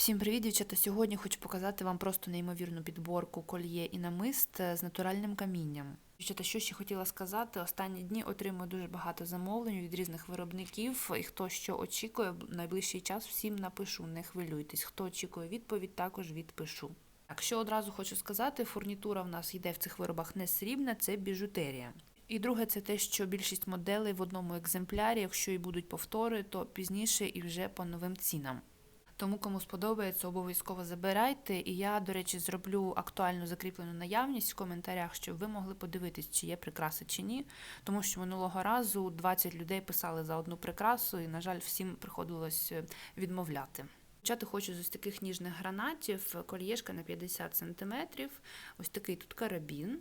Всім привіт, дівчата! Сьогодні хочу показати вам просто неймовірну підборку кольє і намист е, з натуральним камінням. Дівчата, що ще хотіла сказати, останні дні отримую дуже багато замовлень від різних виробників, і хто що очікує, найближчий час всім напишу, не хвилюйтесь. Хто очікує відповідь, також відпишу. Так, що одразу хочу сказати, фурнітура в нас йде в цих виробах не срібна, це біжутерія. І друге, це те, що більшість моделей в одному екземплярі, якщо і будуть повтори, то пізніше і вже по новим цінам. Тому, кому сподобається, обов'язково забирайте. І я, до речі, зроблю актуальну закріплену наявність в коментарях, щоб ви могли подивитись, чи є прикраси чи ні. Тому що минулого разу 20 людей писали за одну прикрасу, і, на жаль, всім приходилось е, відмовляти. Почати хочу з ось таких ніжних гранатів, кольєшка на 50 см, ось такий тут карабін.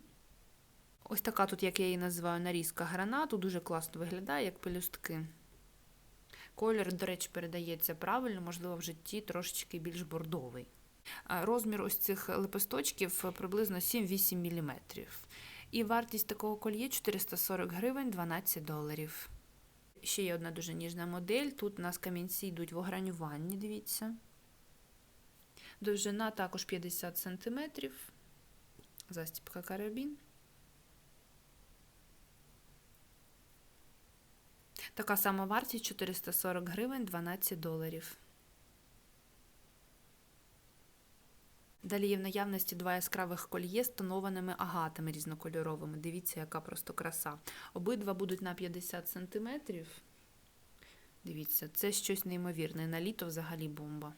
Ось така тут, як я її називаю, нарізка гранату, дуже класно виглядає, як пелюстки. Колір, до речі, передається правильно, можливо, в житті трошечки більш бордовий. Розмір ось цих лепесточків приблизно 7-8 мм. І вартість такого кольє 440 гривень 12 доларів. Ще є одна дуже ніжна модель. Тут у нас камінці йдуть в огранюванні, дивіться. Довжина також 50 см. Застіпка карабін. Така сама вартість 440 гривень 12 доларів. Далі є в наявності два яскравих кольє з тонованими агатами різнокольоровими. Дивіться, яка просто краса. Обидва будуть на 50 см. Дивіться, це щось неймовірне. На літо взагалі бомба.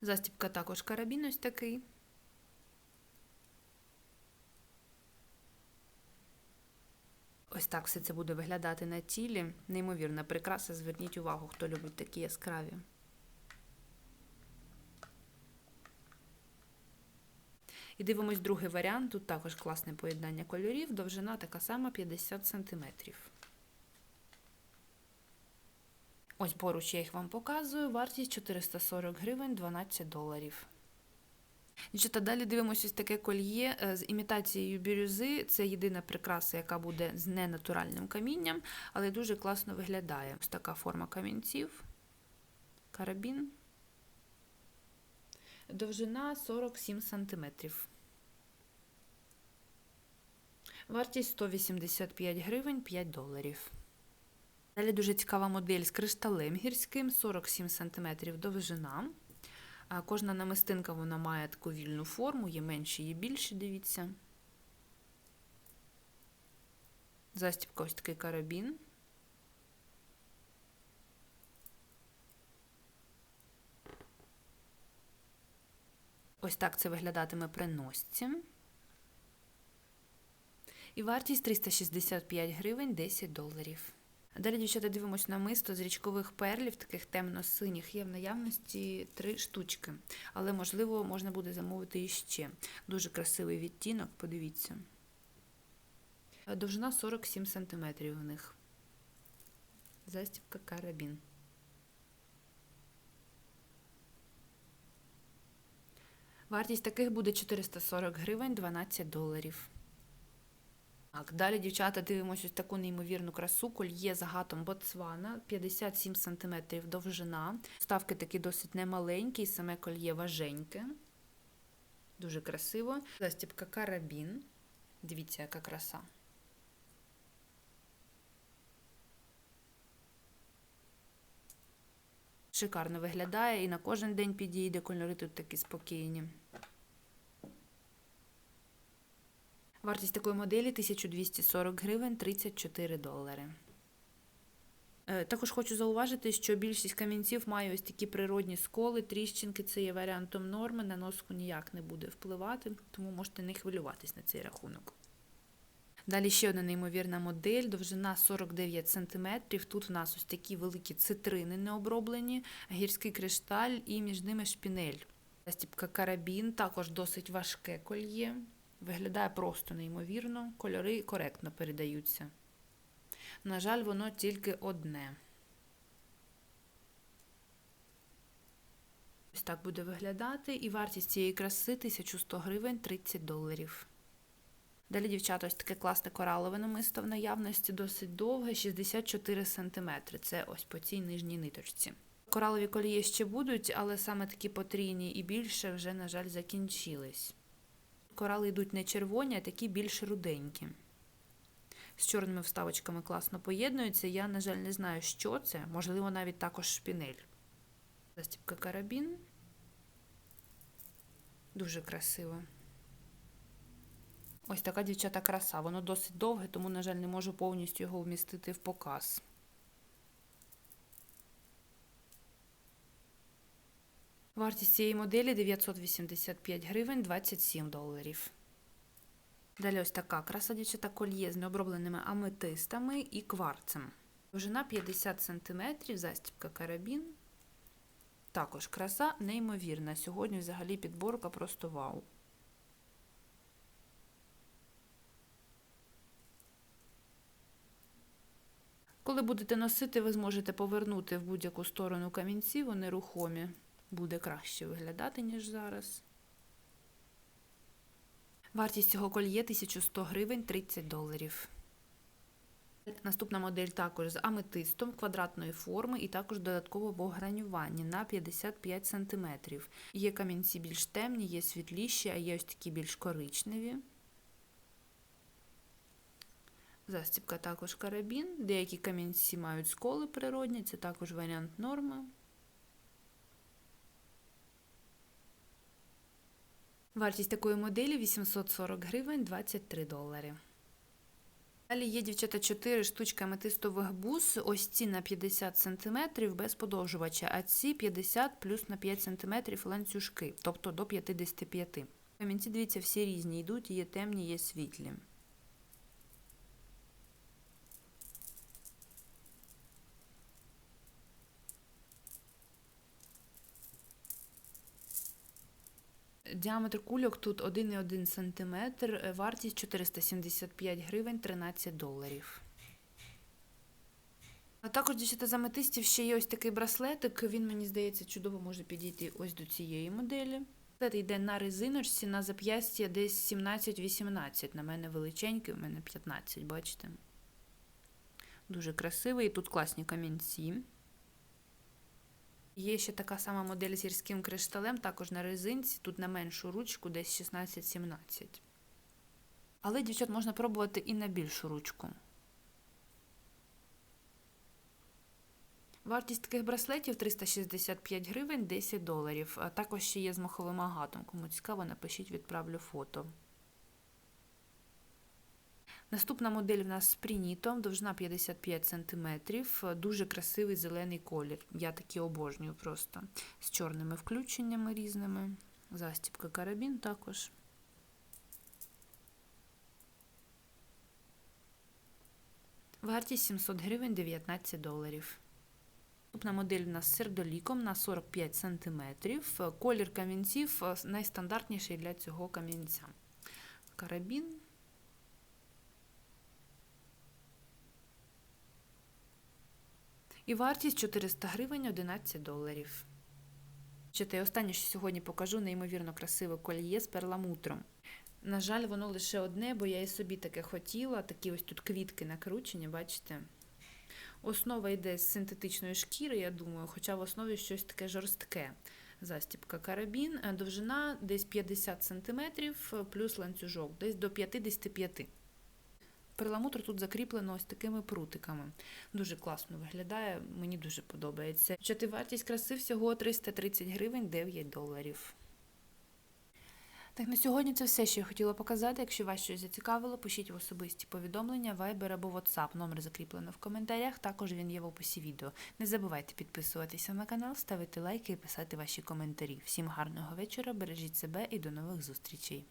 Застіпка також карабін ось такий. Ось так все це буде виглядати на тілі. Неймовірна прикраса. Зверніть увагу, хто любить такі яскраві. І дивимось другий варіант. Тут також класне поєднання кольорів. Довжина така сама 50 см. Ось поруч я їх вам показую. Вартість 440 гривень 12 доларів. Дівчата, далі дивимося ось таке кольє е, з імітацією бірюзи. Це єдина прикраса, яка буде з ненатуральним камінням, але дуже класно виглядає. Ось така форма камінців, карабін. Довжина 47 см. Вартість 185 гривень 5 доларів. Далі дуже цікава модель з кришталем гірським, 47 см довжина. Кожна намистинка вона має таку вільну форму, є менші, є більші, дивіться. Застібка ось такий карабін. Ось так це виглядатиме при носці. І вартість 365 гривень 10 доларів. Далі, дівчата, дивимося на мисто з річкових перлів, таких темно-синіх. Є в наявності три штучки, але, можливо, можна буде замовити іще. Дуже красивий відтінок, подивіться. Довжина 47 см у них. Застібка карабін. Вартість таких буде 440 гривень 12 доларів. Так, далі, дівчата, дивимося ось таку неймовірну красу. Кольє з агатом Ботсвана, 57 см довжина. Ставки такі досить немаленькі, саме кольє важеньке. Дуже красиво. Застіпка карабін. Дивіться, яка краса. Шикарно виглядає і на кожен день підійде, кольори тут такі спокійні. Вартість такої моделі 1240 гривень 34 долари. Е, також хочу зауважити, що більшість камінців має ось такі природні сколи, тріщинки, це є варіантом норми, на носку ніяк не буде впливати, тому можете не хвилюватись на цей рахунок. Далі ще одна неймовірна модель, довжина 49 см. Тут в нас ось такі великі цитрини необроблені, гірський кришталь і між ними шпінель. Стіпка карабін, також досить важке кольє. Виглядає просто неймовірно, кольори коректно передаються. На жаль, воно тільки одне. Ось так буде виглядати, і вартість цієї краси 1100 гривень 30 доларів. Далі, дівчата, ось таке класне коралове намисто в наявності, досить довге, 64 см. Це ось по цій нижній ниточці. Коралові колії ще будуть, але саме такі потрійні і більше вже, на жаль, закінчились. Корали йдуть не червоні, а такі більш руденькі. З чорними вставочками класно поєднуються. Я, на жаль, не знаю, що це. Можливо, навіть також шпінель. Застіпка карабін. Дуже красиво. Ось така дівчата краса. Воно досить довге, тому, на жаль, не можу повністю його вмістити в показ. Вартість цієї моделі 985 гривень 27 доларів. Далі ось така краса дівчата кольє з необробленими аметистами і кварцем. Довжина 50 см, застібка карабін. Також краса неймовірна. Сьогодні взагалі підборка просто вау. Коли будете носити, ви зможете повернути в будь-яку сторону камінці, вони рухомі. Буде краще виглядати, ніж зараз. Вартість цього кольє 1100 гривень 30 доларів. Наступна модель також з аметистом квадратної форми і також додатково в огранюванні на 55 см. Є камінці більш темні, є світліші, а є ось такі більш коричневі. Застібка також карабін. Деякі камінці мають сколи природні, це також варіант норми. Вартість такої моделі 840 гривень 23 долари. Далі є, дівчата, 4 штучки аметистових бус. Ось ці на 50 см без подовжувача, а ці 50 плюс на 5 см ланцюжки, тобто до 55 Камінці, дивіться, всі різні йдуть, є темні, є світлі. Діаметр кульок тут 1,1 см, е, вартість 475 гривень 13 доларів. А також дівчата з аметистів ще є ось такий браслетик. Він, мені здається, чудово може підійти ось до цієї моделі. Браслет йде на резиночці, на зап'ястя десь 17-18. На мене величенький, у мене 15, бачите? Дуже красивий. Тут класні камінці. Є ще така сама модель з гірським кришталем, також на резинці, тут на меншу ручку, десь 16-17. Але, дівчат, можна пробувати і на більшу ручку. Вартість таких браслетів 365 гривень 10 доларів. А також ще є з маховим агатом. Кому цікаво, напишіть, відправлю фото. Наступна модель в нас з принітом, довжина 55 см, дуже красивий зелений колір. Я такі обожнюю просто. З чорними включеннями різними. Застібка карабін також. Вартість 700 гривень 19 доларів. Наступна модель у нас з сердоліком на 45 см. Колір камінців найстандартніший для цього камінця. Карабін. І вартість 400 гривень 11 доларів. Чите, останнє, що сьогодні покажу, неймовірно красиве кольє з перламутром. На жаль, воно лише одне, бо я і собі таке хотіла. Такі ось тут квітки накручені, бачите? Основа йде з синтетичної шкіри, я думаю, хоча в основі щось таке жорстке. Застіпка карабін, довжина десь 50 см, плюс ланцюжок, десь до 55 Перламутр тут закріплено ось такими прутиками. Дуже класно виглядає, мені дуже подобається. Чати вартість краси всього 330 гривень 9 доларів. Так, на сьогодні це все, що я хотіла показати. Якщо вас щось зацікавило, пишіть в особисті повідомлення, Viber або WhatsApp. Номер закріплено в коментарях, також він є в описі відео. Не забувайте підписуватися на канал, ставити лайки і писати ваші коментарі. Всім гарного вечора, бережіть себе і до нових зустрічей!